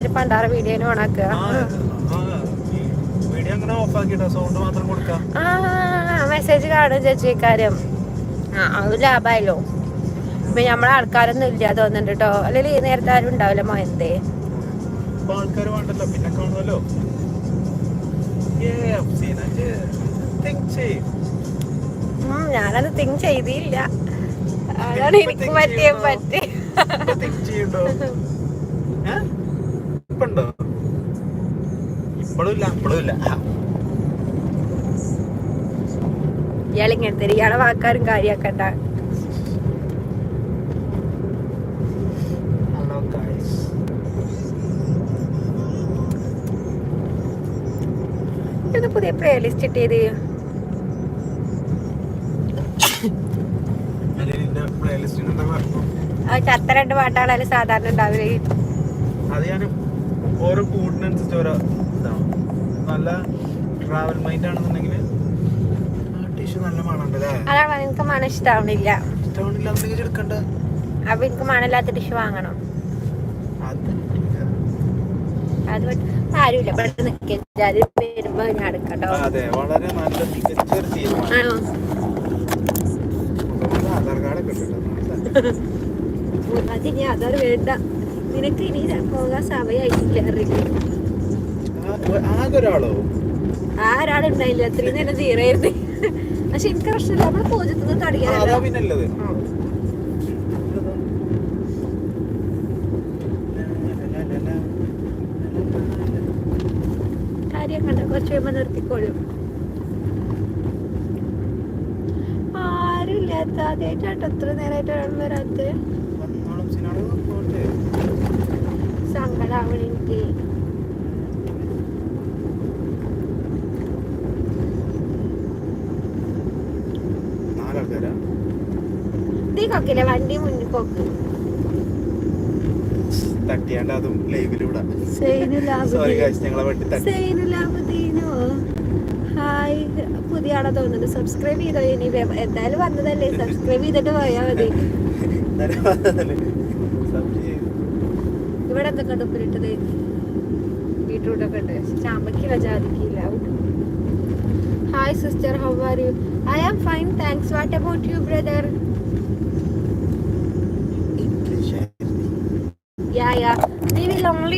പണ്ടാറ video ഓണാക്കുക message കാണും ചേച്ചിക്കാരും ആ അത് ലാഭമായല്ലോ ഇപ്പൊ നമ്മളെ ആൾക്കാരൊന്നും ഇല്ല തോന്നുന്നുണ്ട് കേട്ടോ അല്ലെങ്കിൽ ഈ നേരത്തെ ആരും ഉണ്ടാവില്ല മോയന്തേ ഞാനത് തിങ്ക് ചെയ്തില്ല. അതാണ് എനിക്ക് പറ്റിയ പറ്റി ഇപ്പുണ്ടോ ഇപ്പോഴും ഇല്ല അപ്പോഴും ഇല്ല. ഇയാളിങ്ങനത്തെ ഇയാളെ വാക്കാരും കാര്യാക്കണ്ട. പുതിയ പ്ലേലിസ്റ്റ് ആ ചത്ത രണ്ട് പാട്ടാണല്ലോ സാധാരണ ഉണ്ടാവില്ലേ? അത് ഞാൻ ഓരോ കൂടിനനുസരിച്ച് ഓരോ ഇതാണ്. നല്ല ട്രാവൽ മൈൻഡ് ആണെന്നുണ്ടെങ്കിൽ നല്ല മണമുണ്ടല്ലേ അതാണ് എനിക്ക് മണം ഇഷ്ടാവണില്ല. ഇഷ്ടമാണില്ലാന്നുണ്ടെങ്കിൽ എടുക്കണ്ട? അപ്പൊ എനിക്ക് മണമില്ലാത്ത ഡിഷ് വാങ്ങണം. അത് ആരുമില്ല ഇവിടെ വരുമ്പോ ഞാൻ എടുക്കട്ടോ. അതെ വളരെ നല്ല തീരുമാനം. ആധാർ കാർഡ് അതിനി അതൊരു വേണ്ട. നിനക്ക് ഇനി പോകാൻ സമയമായിട്ടില്ല അറിയില്ല ആരാളുണ്ടായില്ല അത്രയും തന്നെ തീരായിരുന്നു. പക്ഷെ എനിക്ക് പ്രശ്നമില്ല. നമ്മൾ പൂജത്തിന് ആ, പിന്നല്ലത്. കാര്യം കണ്ട? കുറച്ച് കഴിയുമ്പോ നിർത്തിക്കോളും. ആരുമില്ലാത്ത ആദ്യമായിട്ടാട്ടോ എത്ര നേരമായിട്ട് ഒരാൾ സങ്കടാവണ എനിക്ക് നാലാൾക്കാരാ? വണ്ടി മുന്നിൽ പോക്ക്. തട്ടിയാണ്ട് അതും ലൈവിലൂടെ. സോറി ഗൈസ് ഞങ്ങളെ വണ്ടി തട്ടി. ഹായ്. പുതിയ ആളെ തോന്നുന്നത് സബ്സ്ക്രൈബ് ചെയ്തോ ഇനി? എന്തായാലും വന്നതല്ലേ. സബ്സ്ക്രൈബ് ചെയ്തിട്ട് പോയാ മതി നേരെ വന്നതല്ലേ? സബ് ചെയ്തു. ഇവിടെ എന്തൊക്കെ ഉപ്പിലിട്ടത് ബീട്രൂട്ടൊക്കെ ഉണ്ട്. ചാമ്പക്കില്ല ജാതിക്കില്ല hi sister how are you I am fine thanks what about you brother yeah yeah we will only